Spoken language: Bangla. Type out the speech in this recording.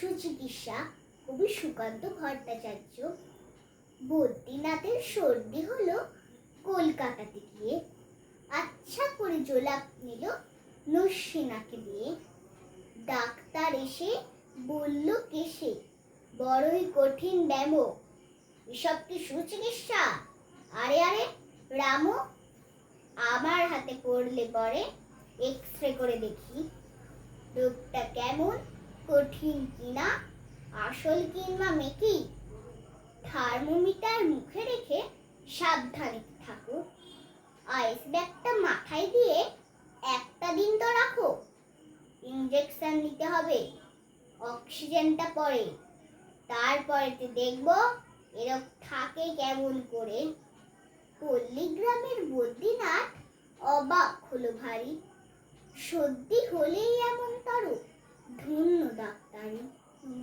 সুচিকিৎসা কবি সুকান্ত ভট্টাচার্য। বদ্রীনাথের সর্দি হলো কলকাতাতে গিয়ে আচ্ছা করে জোলাপ নিল নস্যিনাকে দিয়ে ডাক্তার এসে বলল কেসে বড়ই কঠিন ড্যামো এসব কি সুচিকিৎসা? আরে আরে, রামু, আমার হাতে পড়লে পরে এক্স রে করে দেখি। রোগটা কেমন? কঠিন কিনা, আসল কিংবা মেকি, থার্মোমিটার মুখে রেখে সাবধানে থাকো আইস ব্যাগটা মাথায় দিয়ে একটা দিন তো রাখো। ইঞ্জেকশন নিতে হবে, অক্সিজেনটা পরে। তারপরে তো দেখব এরকম থাকে কেমন করে। পল্লীগ্রামের বদ্রীনাথ অবাক হলো ভারী। সর্দি হলেই Aí.